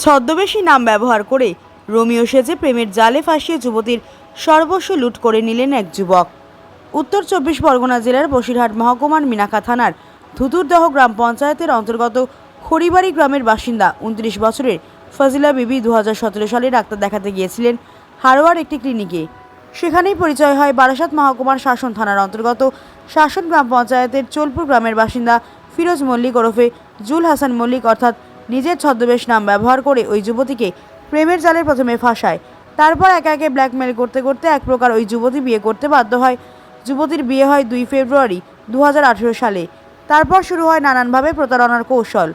ছদ্মবেশী নাম ব্যবহার করে রোমিও সেজে প্রেমের জালে ফাঁসিয়ে যুবতীর সর্বস্ব লুট করে নিলেন এক যুবক। উত্তর চব্বিশ পরগনা জেলার বসিরহাট মহকুমার মিনাকা থানার ধুতুরদহ গ্রাম পঞ্চায়েতের অন্তর্গত খড়িবাড়ি গ্রামের বাসিন্দা উনত্রিশ বছরের ফজিলা বিবি দু হাজার সতেরো সালে ডাক্তার দেখাতে গিয়েছিলেন হারোয়ার একটি ক্লিনিকে। সেখানেই পরিচয় হয় বারাসাত মহকুমার শাসন থানার অন্তর্গত শাসন গ্রাম পঞ্চায়েতের চোলপুর গ্রামের বাসিন্দা ফিরোজ মল্লিক ওরফে জুল হাসান মল্লিক, অর্থাৎ নিজের ছদ্মবেশ নাম ব্যবহার করে ওই যুবতীকে প্রেমের জালে প্রথমে ফাঁসায়। তারপর একে একে ব্ল্যাকমেল করতে করতে এক প্রকার ওই যুবতী বিয়ে করতে বাধ্য হয়। যুবতীর বিয়ে হয় দুই ফেব্রুয়ারি দু হাজার আঠেরো সালে। তারপর শুরু হয় নানানভাবে প্রতারণার কৌশল।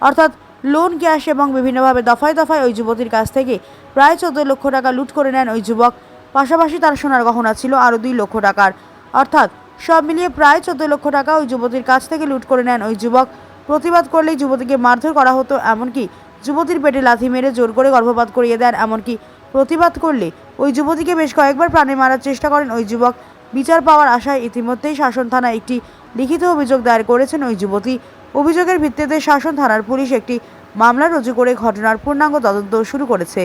অর্থাৎ লোন, ক্যাশ এবং বিভিন্নভাবে দফায় দফায় ওই যুবতীর কাছ থেকে প্রায় চোদ্দ লক্ষ টাকা লুট করে নেন ওই যুবক। পাশাপাশি তার সোনার গহনা ছিল আরও দুই লক্ষ টাকার। অর্থাৎ সব মিলিয়ে প্রায় চোদ্দ লক্ষ টাকা ওই যুবতীর কাছ থেকে লুট করে নেন ওই যুবক। প্রতিবাদ করলেই যুবতীকে মারধর করা হতো, এমনকি যুবতীর পেটে লাথি মেরে জোর করে গর্ভপাত করিয়ে দেন, এমনকি প্রতিবাদ করলে ওই যুবতীকে বেশ কয়েকবার প্রাণে মারার চেষ্টা করেন ওই যুবক। বিচার পাওয়ার আশায় ইতিমধ্যেই শাসন থানায় একটি লিখিত অভিযোগ দায়ের করেছেন ওই যুবতী। অভিযোগের ভিত্তিতে শাসন থানার পুলিশ একটি মামলা রুজু করে ঘটনার পূর্ণাঙ্গ তদন্ত শুরু করেছে।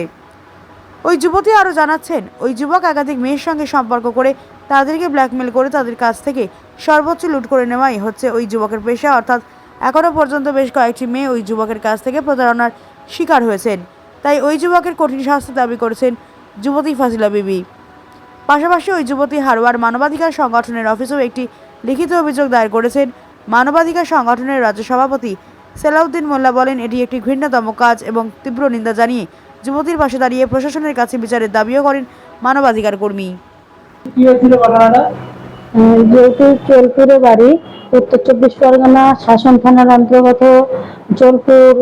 ওই যুবতী আরও জানাচ্ছেন, ওই যুবক একাধিক মেয়ের সঙ্গে সম্পর্ক করে তাদেরকে ব্ল্যাকমেল করে তাদের কাছ থেকে সর্বোচ্চ লুট করে নেওয়াই হচ্ছে ওই যুবকের পেশা, অর্থাৎ এখনও পর্যন্ত বেশ কয়েকটি মেয়ে ওই যুবকের কাছ থেকে প্রতারণার শিকার হয়েছেন। তাই ওই যুবকের কঠিন শাস্তি দাবি করেছেন যুবতী ফাজিলা বিবি। পাশাপাশি ওই যুবতী হারোয়ার মানবাধিকার সংগঠনের অফিসেও একটি লিখিত অভিযোগ দায়ের করেছেন। মানবাধিকার সংগঠনের রাজ্য সভাপতি সেলাউদ্দিন মোল্লা বলেন, এটি একটি ঘৃণ্যতম কাজ এবং তীব্র নিন্দা জানিয়ে যুবতীর পাশে দাঁড়িয়ে প্রশাসনের কাছে বিচারের দাবিও করেন মানবাধিকার কর্মী যেহেতু চোলপুরে বাড়ি উত্তর চব্বিশ পরগনা শাসন থানার অন্তর্গত চোলপুর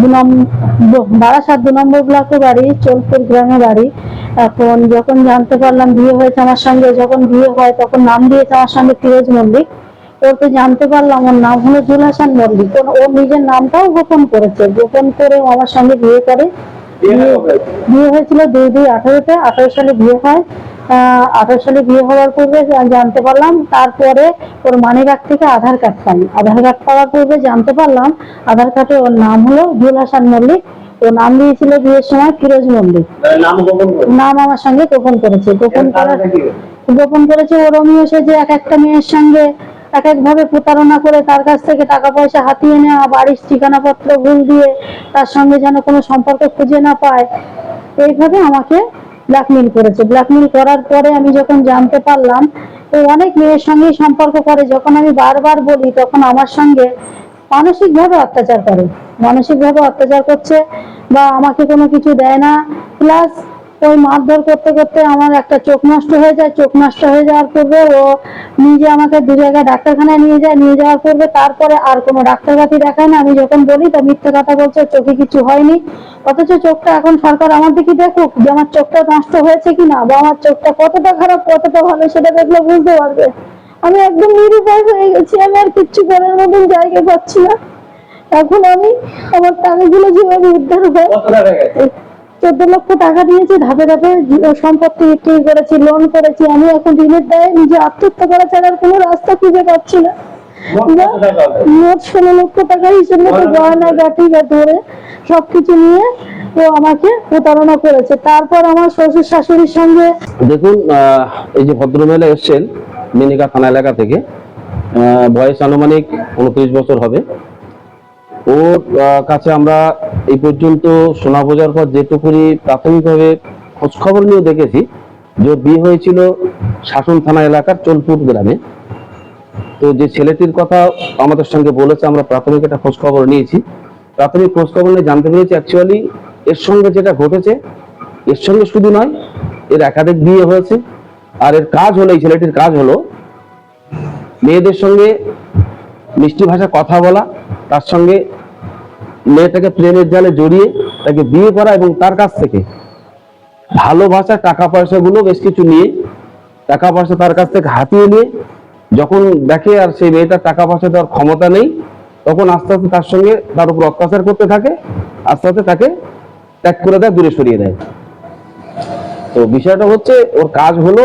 দু নম্বর বারাসাত দু নম্বর ব্লকে বাড়ি চোলপুর গ্রামে বাড়ি। এখন যখন জানতে পারলাম বিয়ে হয়েছে আমার সঙ্গে যখন বিয়ে হয় তখন নাম দিয়েছে আমার সঙ্গে ফিরোজ মল্লিক। ওকে জানতে পারলাম ওর নাম হলো জুল হাসান মল্লিক। ওর ও নিজের নামটাও গোপন করেছে। গোপন করে আমার সঙ্গে বিয়ে করে? বিয়ে হয়েছিল দুই দুই আঠারোতে। আঠারো সালে বিয়ে হয়। আঠারো সালে বিয়ে হওয়ার পূর্বে জানতে পারলাম তারপরে ওর থেকে আধার কার্ড পাই আধার কার্ড পাওয়ার পূর্বে জানতে পারলাম আধার কার্ডে ওর নাম হলো জুল হাসান মল্লিক। ও নাম দিয়েছিল বিয়ের সময় ফিরোজ মল্লিক। নাম গোপন আমার সঙ্গে গোপন করেছে। গোপন করার গোপন করেছে ও রমিও সে যে এক একটা মেয়ের সঙ্গে এক এক ভাবে প্রতারণা করে তার কাছ থেকে টাকা পয়সা হাতিয়ে নেওয়া বাড়ির ঠিকানাপত্র ভুল দিয়ে তার সঙ্গে যেন কোনো সম্পর্ক খুঁজে না পায় এইভাবে আমাকে ব্ল্যাকমেল করেছে। ব্ল্যাকমেল করার পরে আমি যখন জানতে পারলাম ও অনেক মেয়ের সঙ্গে সম্পর্ক করে, যখন আমি বারবার বলি, তখন আমার সঙ্গে মানসিক ভাবে অত্যাচার করে। মানসিক ভাবে অত্যাচার করছে বা আমাকে কোনো কিছু দেয় না। প্লাস ওই মারধর করতে করতে আমার একটা চোখ নষ্ট হয়ে যায়, চোখ নষ্ট হয়ে যাওয়ার পূর্বে ও নিজে আমাকে দু জায়গায় ডাক্তারখানায় নিয়ে যায়, নিয়ে যাওয়ার পূর্বে তারপরে আর কোনো ডাক্তারবাতি দেখায় না। আমি যখন বলি, তো মিথ্যে কথা বলছে, চোখে কিছু হয়নি। অথচ চোখটা এখন সরকার আমার দিকে দেখুক যে আমার চোখটা নষ্ট হয়েছে কিনা, বা আমার চোখটা কতটা খারাপ, কতটা ভালো সেটা দেখলে বুঝতে পারবে। আমি একদম নিরুপায় হয়ে গেছি, আমি আর কিচ্ছু করার মতন জায়গা পাচ্ছি না। এখন আমি আমার টাকাগুলো যেভাবে উদ্ধার হয় চোদ্দ লক্ষ টাকা দিয়েছি ধাপে ধাপে সম্পত্তি বিক্রি করেছি লোন করেছি। আমি এখন ঋণের দায়ে নিজে আত্মহত্যা করা ছাড়া আর কোনো রাস্তা খুঁজে পাচ্ছি না। মোট কত টাকা হবে? মোট ষোলো লক্ষ টাকা হিসেব মতো গয়না গাঠি ধরে সবকিছু নিয়ে ও আমাকে প্রতারণা করেছে। তারপর আমার শ্বশুর শাশুড়ির সঙ্গে দেখুন আহ, এই যে ভদ্রমহিলা এসছেন মিনিকা থানা এলাকা থেকে আহ, বয়স আনুমানিক উনত্রিশ বছর হবে। ওর আহ, কাছে আমরা এই পর্যন্ত সোনা বোঝার পর যেটুকুনি প্রাথমিকভাবে খোঁজখবর নিয়ে দেখেছি, যে বিয়ে হয়েছিল শাসন থানা এলাকার চোলপুর গ্রামে। তো যে ছেলেটির কথা আমাদের সঙ্গে বলেছে, আমরা প্রাথমিক একটা খোঁজখবর নিয়েছি। প্রাথমিক খোঁজখবর নিয়ে জানতে পেরেছি অ্যাকচুয়ালি এর সঙ্গে যেটা ঘটেছে, এর সঙ্গে শুধু নয়, এর একাধিক বিয়ে হয়েছে। আর এর কাজ হলো, এই ছেলেটির কাজ হলো, মেয়েদের সঙ্গে মিষ্টি ভাষা কথা বলা, তার সঙ্গে মেয়েটাকে প্রেমের জালে জড়িয়ে তাকে বিয়ে করা এবং তার কাছ থেকে ভালোবাসা টাকা পয়সাগুলো বেশ কিছু নিয়ে, টাকা পয়সা তার কাছ থেকে হাতিয়ে নিয়ে যখন দেখে আর সেই মেয়েটার টাকা পয়সা দেওয়ার ক্ষমতা নেই, তখন আস্তে আস্তে তার সঙ্গে তার উপর অত্যাচার করতে থাকে, আস্তে আস্তে তাকে ত্যাগ করে দেয়, দূরে সরিয়ে দেয়। তো বিষয়টা হচ্ছে ওর কাজ হলো